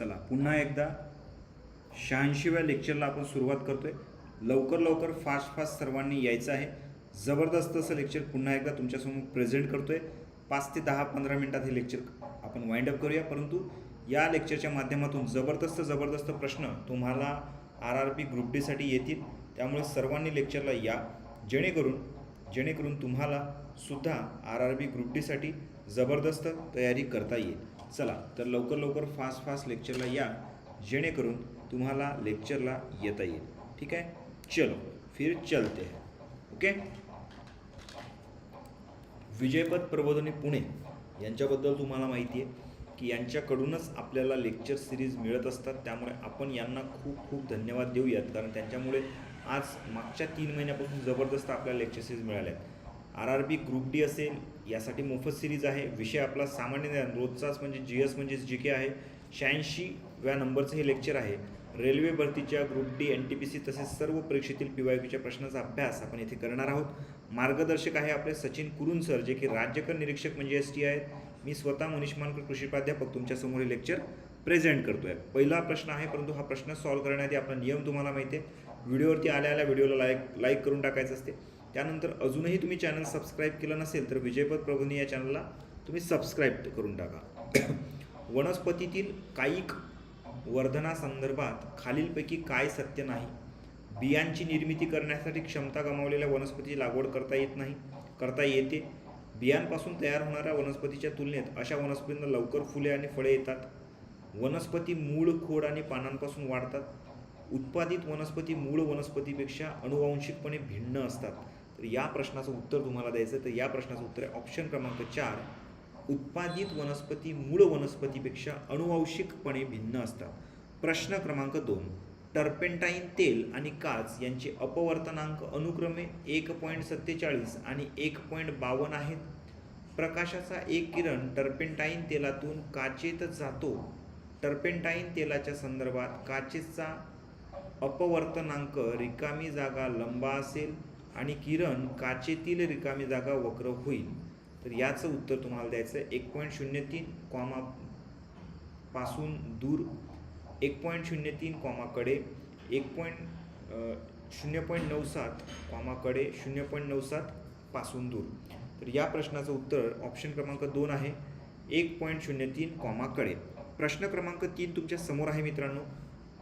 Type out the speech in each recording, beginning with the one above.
चला पुन्हा एकदा शहाऐंशीव्या लेक्चरला आपण सुरुवात करतोय. लवकर लवकर फास्ट फास्ट सर्वांनी यायचं आहे. जबरदस्त असं लेक्चर पुन्हा एकदा तुमच्यासमोर प्रेझेंट करतोय. पाच ते दहा पंधरा मिनिटात हे लेक्चर आपण वाइंड अप करूया. परंतु या लेक्चरच्या माध्यमातून जबरदस्त जबरदस्त प्रश्न तुम्हाला आर आर पी ग्रुप डीसाठी येतील. त्यामुळे सर्वांनी लेक्चरला या. जेणेकरून जेणेकरून तुम्हाला सुद्धा आर आर बी ग्रुप डीसाठी जबरदस्त तयारी करता येईल. चला तर लवकर लवकर फास्ट फास्ट लेक्चरला या. जेणेकरून तुम्हाला लेक्चरला येता येईल. ठीक आहे? चलो फिर चलते हैं. ओके विजयपद प्रबोधनी पुणे यांच्याबद्दल तुम्हाला माहिती आहे की यांच्याकडूनच आपल्याला लेक्चर सिरीज मिळत असतात. त्यामुळे आपण यांना खूप खूप धन्यवाद देऊयात. कारण त्यांच्यामुळे आज मागच्या तीन महिन्यापासून जबरदस्त आपल्याला लेक्चर सिरीज मिळाल्या आहेत R R B group D असेल यासाठी मोफत सिरीज आहे. विषय आपला सामान्य ज्ञान रोजचाच म्हणजे जी एस म्हणजेच जी के आहे शहाऐंशीव्या नंबरचं हे लेक्चर आहे. रेल्वे भरतीच्या group D N T P C तसेच सर्व परीक्षेतील पी वाय क्यूच्या प्रश्नाचा अभ्यास आपण येथे करणार आहोत. मार्गदर्शक आहे आपले सचिन कुरुन सर जे की राज्यकर निरीक्षक म्हणजे एस टी आहेत. मी स्वतः मनीष मानकर कृषी प्राध्यापक तुमच्यासमोर हे लेक्चर प्रेझेंट करतोय. पहिला प्रश्न आहे परंतु हा प्रश्न सॉल्व्ह करण्याआधी आपला नियम तुम्हाला माहिती आहे. व्हिडिओवरती आल्या आल्या व्हिडिओला लाईक लाईक करून टाकायचं असते. त्यानंतर अजूनही तुम्ही चॅनल सबस्क्राईब केलं नसेल तर विजयपद प्रभूनी या चॅनलला तुम्ही सबस्क्राईब करून टाका. वनस्पतीतील कायिक वर्धनासंदर्भात खालीलपैकी काय सत्य नाही? बियांची निर्मिती करण्यासाठी क्षमता गमावलेल्या वनस्पतीची लागवड करता येत नाही करता येते. बियांपासून तयार होणाऱ्या वनस्पतीच्या तुलनेत अशा वनस्पतींना लवकर फुले आणि फळे येतात. वनस्पती मूळ खोड आणि पानांपासून वाढतात. उत्पादित वनस्पती मूळ वनस्पतीपेक्षा अनुवांशिकपणे भिन्न असतात. तर या प्रश्नाचं उत्तर तुम्हाला द्यायचं तर या प्रश्नाचं उत्तर आहे ऑप्शन क्रमांक चार. उत्पादित वनस्पती मूळ वनस्पतीपेक्षा अनुवांशिकपणे भिन्न असतात. प्रश्न क्रमांक दोन. टर्पेंटाईन तेल आणि काच यांचे अपवर्तनांक अनुक्रमे एक पॉईंट सत्तेचाळीस आणि एक पॉईंट बावन्न आहेत. प्रकाशाचा एक किरण टर्पेंटाईन तेलातून काचेत जातो. टर्पेंटाईन तेलाच्या संदर्भात काचेचा अपवर्तनांक रिकामी जागा लंबा असेल. आणि किरण काचेतील रिकामी जागा वक्र होईल. तर याचं उत्तर तुम्हाला द्यायचं आहे. एक पॉईंट शून्य तीन कॉमा पासून दूर. एक पॉईंट शून्य तीन कॉमाकडे एक पॉईंट शून्य पॉईंट नऊ सात कॉमाकडे शून्य पॉईंट नऊ सात पासून दूर. तर या प्रश्नाचं उत्तर ऑप्शन क्रमांक दोन आहे. एक पॉईंट शून्य तीन कॉमाकडे प्रश्न क्रमांक तीन तुमच्यासमोर आहे मित्रांनो.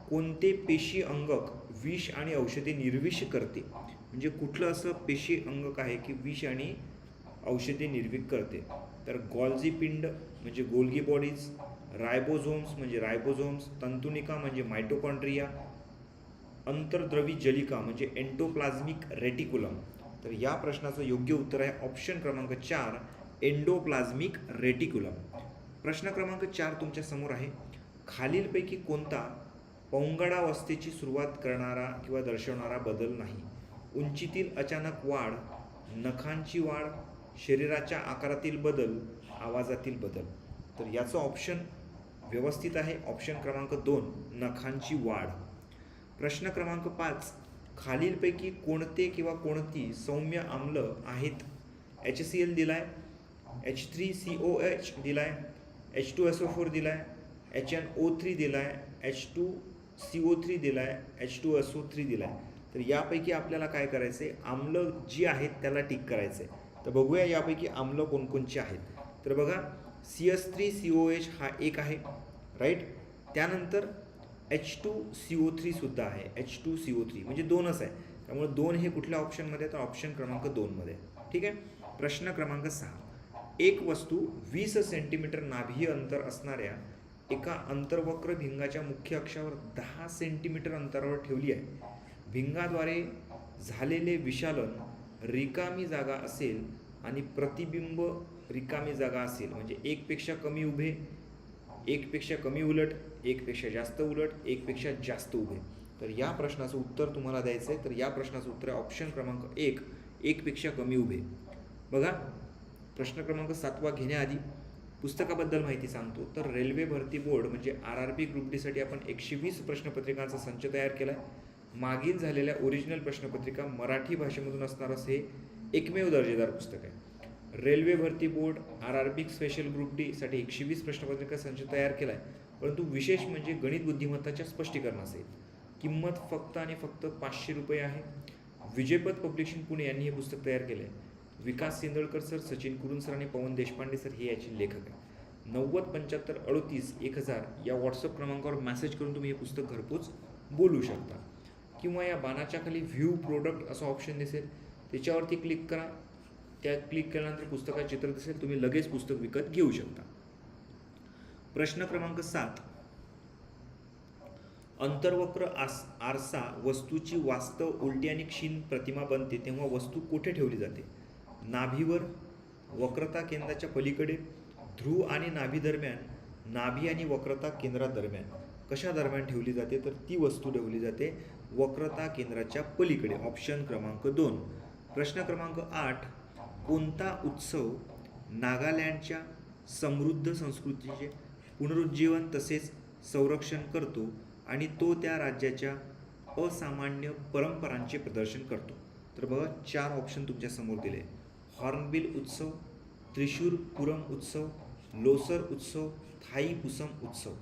कोणते पेशी अंगक विष आणि औषधे निर्विष करते? म्हणजे कुठलं असं पेशी अंगक आहे की विष आणि औषधे निर्विक करते. तर गॉल्जी पिंड म्हणजे गोल्गी बॉडीज रायबोझोम्स म्हणजे रायबोझोम्स तंतुनिका म्हणजे मायटोकॉन्ड्रिया अंतर्द्रवी जलिका म्हणजे एन्टोप्लाझ्मिक रेटिकुलम. तर या प्रश्नाचं योग्य उत्तर आहे ऑप्शन क्रमांक चार एन्डोप्लाझ्मिक रेटिकुलम. प्रश्न क्रमांक चार तुमच्यासमोर आहे. खालीलपैकी कोणता पौंगडावस्थेची सुरुवात करणारा किंवा दर्शवणारा बदल नाही. उंचीतील अचानक वाढ नखांची वाढ शरीराच्या आकारातील बदल आवाजातील बदल. तर याचं ऑप्शन व्यवस्थित आहे. ऑप्शन क्रमांक दोन नखांची वाढ. प्रश्न क्रमांक पाच खालीलपैकी कोणते किंवा कोणती सौम्य आम्ल आहेत? एच सी एल दिलाय H three C O H दिलाय H two S O four दिलाय एच एन ओ थ्री दिलाय H two C O three दिलाय H two S O three दिलाय. तर यापैकी आपल्याला काय करायचं आहे आम्लं जी आहेत त्याला टिक करायचं आहे तर बघूया यापैकी आम्लं कोणकोणचे आहेत. तर बघा C S three C O H हा एक आहे राईट त्यानंतर एच टू सी ओ थ्रीसुद्धा आहे. H two C O three म्हणजे दोनच आहे. त्यामुळे दोन हे कुठल्या ऑप्शनमध्ये तर ऑप्शन क्रमांक दोनमध्ये ठीक आहे? प्रश्न क्रमांक सहा. एक वस्तू वीस सेंटीमीटर नाभीय अंतर असणाऱ्या एका अंतर्वक्र भिंगाच्या मुख्य अक्षावर दहा सेंटीमीटर अंतरावर ठेवली आहे. भिंगाद्वारे झालेले विशालन रिकामी जागा असेल आणि प्रतिबिंब रिकामी जागा असेल. म्हणजे एकपेक्षा कमी उभे एकपेक्षा कमी उलट एकपेक्षा जास्त उलट एकपेक्षा जास्त उभे. तर या प्रश्नाचं उत्तर तुम्हाला द्यायचं आहे तर या प्रश्नाचं उत्तर आहे ऑप्शन क्रमांक एक एकपेक्षा कमी उभे. बघा प्रश्न क्रमांक सातवा घेण्याआधी पुस्तकाबद्दल माहिती सांगतो. तर रेल्वे भरती बोर्ड म्हणजे आर आर पी ग्रुप डीसाठी आपण एकशे वीस प्रश्नपत्रिकांचा संच तयार केला आहे मागील झालेल्या ओरिजिनल प्रश्नपत्रिका मराठी भाषेमधून असणार असे हे एकमेव दर्जेदार पुस्तक आहे. रेल्वे भरती board R R B special group D साठी एकशे वीस प्रश्नपत्रिका संच तयार केला आहे परंतु विशेष म्हणजे गणित बुद्धिमत्ताच्या स्पष्टीकरणाचे. किंमत फक्त आणि फक्त पाचशे रुपये आहे. विजयपद पब्लिशिंग पुणे यांनी हे पुस्तक तयार केलं आहे विकास सिंदळकर सर सचिन कुरुन सर आणि पवन देशपांडे सर हे याचे लेखक आहे नव्वद पंच्याहत्तर अडतीस एक हजार या व्हॉट्सअप क्रमांकावर मॅसेज करून तुम्ही हे पुस्तक घरपोच बोलू शकता. किंवा या बाणाच्या खाली व्ह्यू प्रोडक्ट असं ऑप्शन दिसेल त्याच्यावरती क्लिक करा. त्या क्लिक केल्यानंतर पुस्तकाचे चित्र दिसेल तुम्ही लगेच पुस्तक विकत घेऊ शकता. प्रश्न क्रमांक सात. अंतर्वक्र आस आरसा वस्तूची वास्तव उलटी आणि क्षीण प्रतिमा बनते तेव्हा वस्तू कुठे ठेवली जाते? नाभीवर वक्रता केंद्राच्या पलीकडे ध्रुव आणि नाभी दरम्यान नाभी आणि वक्रता केंद्रादरम्यान कशा दरम्यान ठेवली जाते? तर ती वस्तू ठेवली जाते वक्रता केंद्राच्या पलीकडे. ऑप्शन क्रमांक दोन. प्रश्न क्रमांक आठ. कोणता उत्सव नागालँडच्या समृद्ध संस्कृतीचे पुनरुज्जीवन तसेच संरक्षण करतो आणि तो त्या राज्याच्या असामान्य परंपरांचे प्रदर्शन करतो? तर बघा चार ऑप्शन तुमच्यासमोर दिले. हॉर्नबिल उत्सव त्रिशूर पुरम उत्सव लोसर उत्सव थाई पुसम उत्सव.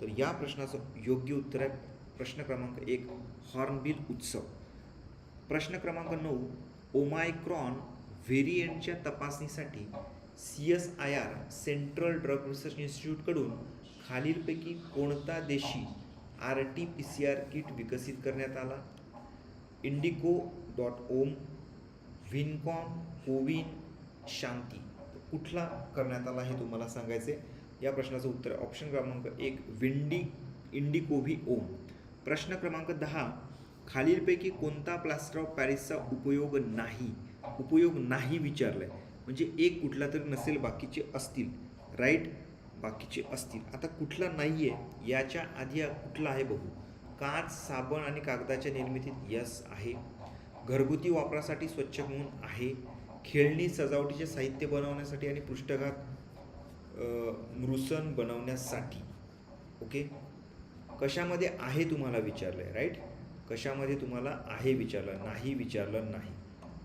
तर या प्रश्नाचं योग्य उत्तर आहे. प्रश्न क्रमांक एक हॉर्नबिल उत्सव. प्रश्न क्रमांक नऊ ओमायक्रॉन व्हेरियंटच्या तपासणीसाठी C S I R central drug research इन्स्टिट्यूटकडून खालीलपैकी कोणता देशी R T P C R kit विकसित करण्यात आला? इंडिको डॉट ओम विनकॉम कोविन शांती. कुठला करण्यात आला हे तुम्हाला सांगायचे या प्रश्नाचं उत्तर ऑप्शन क्रमांक एक विंडी इंडिकोव्ही ओम. प्रश्न क्रमांक दहा खालीलपैकी कोणता प्लास्टर ऑफ पॅरिसचा उपयोग नाही उपयोग नाही विचारलाय. म्हणजे एक कुठला तरी नसेल बाकीचे असतील. राईट बाकीचे असतील. आता कुठला नाही आहे याच्या आधी कुठला आहे बघू. काच साबण आणि कागदाच्या निर्मितीत यस आहे. घरगुती वापरासाठी स्वच्छ म्हणून आहे. खेळणी सजावटीचे साहित्य बनवण्यासाठी आणि पृष्ठघात मृसन बनवण्यासाठी. ओके? कशामध्ये आहे तुम्हाला विचारलं आहे राईट कशामध्ये तुम्हाला आहे विचारलं नाही विचारलं नाही.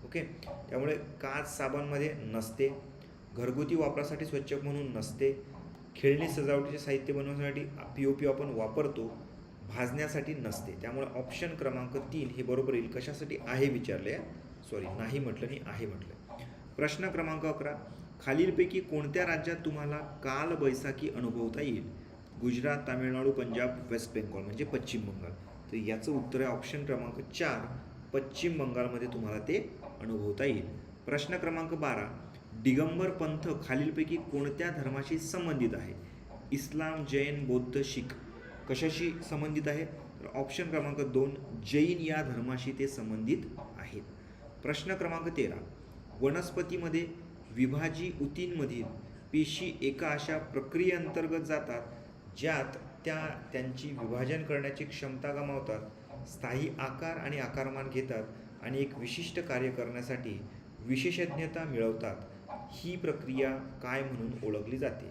ओके त्यामुळे काच साबणमध्ये नसते. घरगुती वापरासाठी स्वच्छ म्हणून नसते. खेळणी सजावटीचे साहित्य बनवण्यासाठी पी ओ पी आपण वापरतो भाजण्यासाठी नसते. त्यामुळे ऑप्शन क्रमांक तीन हे बरोबर येईल. कशासाठी आहे विचारले सॉरी नाही म्हटलं नाही आहे म्हटलं. प्रश्न क्रमांक अकरा. खालीलपैकी कोणत्या राज्यात तुम्हाला काल बैसाखी अनुभवता येईल? गुजरात तामिळनाडू पंजाब वेस्ट बेंगॉल म्हणजे पश्चिम बंगाल. तर याचं उत्तर आहे ऑप्शन क्रमांक चार पश्चिम बंगालमध्ये तुम्हाला ते अनुभवता येईल. प्रश्न क्रमांक बारा दिगंबर पंथ खालीलपैकी कोणत्या धर्माशी संबंधित आहे? इस्लाम जैन बौद्ध शीख कशाशी संबंधित आहे? तर ऑप्शन क्रमांक दोन जैन या धर्माशी ते संबंधित आहेत. प्रश्न क्रमांक तेरा वनस्पतीमध्ये विभाजी उतींमधील पेशी एका अशा प्रक्रियेअंतर्गत जातात ज्यात त्या त्यांची विभाजन करण्याची क्षमता गमावतात स्थायी आकार आणि आकारमान घेतात आणि एक विशिष्ट कार्य करण्यासाठी विशेषज्ञता मिळवतात. ही प्रक्रिया काय म्हणून ओळखली जाते?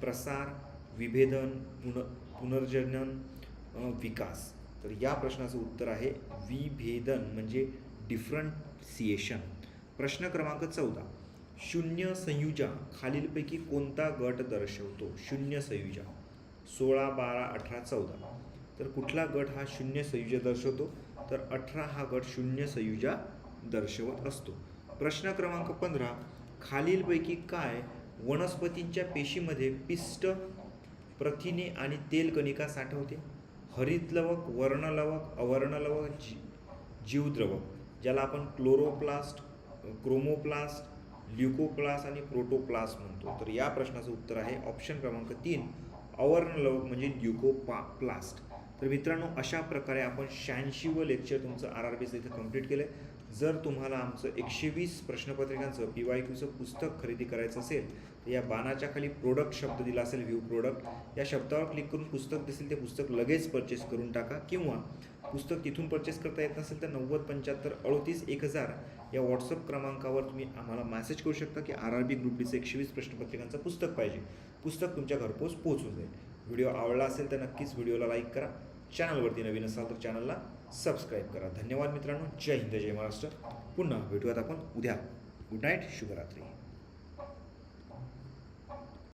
प्रसार विभेदन पुन पुनर्जनन विकास. तर या प्रश्नाचं उत्तर आहे विभेदन म्हणजे डिफरंशिएशन प्रश्न क्रमांक चौदा. शून्य संयुजा खालीलपैकी कोणता गट दर्शवतो? शून्य संयुजा. सोळा बारा अठरा चौदा. तर कुठला गट हा शून्य संयुजा दर्शवतो? तर अठरा हा गट शून्य संयुजा दर्शवत असतो. प्रश्न क्रमांक पंधरा. खालीलपैकी काय वनस्पतींच्या पेशीमध्ये पिष्ट प्रथिने आणि तेलकणिका साठवते? हरितलवक वर्णलवक अवर्णलवक जी जीवद्रवक ज्याला आपण क्लोरोप्लास्ट क्रोमोप्लास्ट ल्युकोप्लास्ट आणि प्रोटोप्लास्ट म्हणतो. तर या प्रश्नाचं उत्तर आहे ऑप्शन क्रमांक तीन. अवर्णलवक म्हणजे ल्युकोपा प्लास्ट तर मित्रांनो अशा प्रकारे आपण शहाऐंशी व लेक्चर तुमचं आर आर बीचं इथं कंप्लीट केलं आहे जर तुम्हाला आमचं एकशे वीस प्रश्नपत्रिकांचं पी वाय क्यूचं पुस्तक खरेदी करायचं असेल तर या बाणाच्या खाली प्रोडक्ट शब्द दिला असेल व्ह्यू प्रोडक्ट या शब्दावर क्लिक करून पुस्तक दिसेल ते पुस्तक लगेच परचेस करून टाका. किंवा पुस्तक तिथून परचेस करता येत नसेल तर नव्वद पंच्याहत्तर अडतीस एक हजार या व्हॉट्सअप क्रमांकावर तुम्ही आम्हाला मेसेज करू शकता की आर आर बी ग्रुप डीचं एकशे वीस प्रश्नपत्रिकांचं पुस्तक पाहिजे. पुस्तक तुमच्या घरपोच पोहोचून जाईल. व्हिडिओ आवडला असेल तर नक्कीच व्हिडिओला लाईक करा. चॅनलवरती नवीन असाल तर चॅनलला सबस्क्राईब करा. धन्यवाद मित्रांनो. जय हिंद जय महाराष्ट्र. पुन्हा भेटूयात आपण उद्या. गुड नाईट शुभरात्री.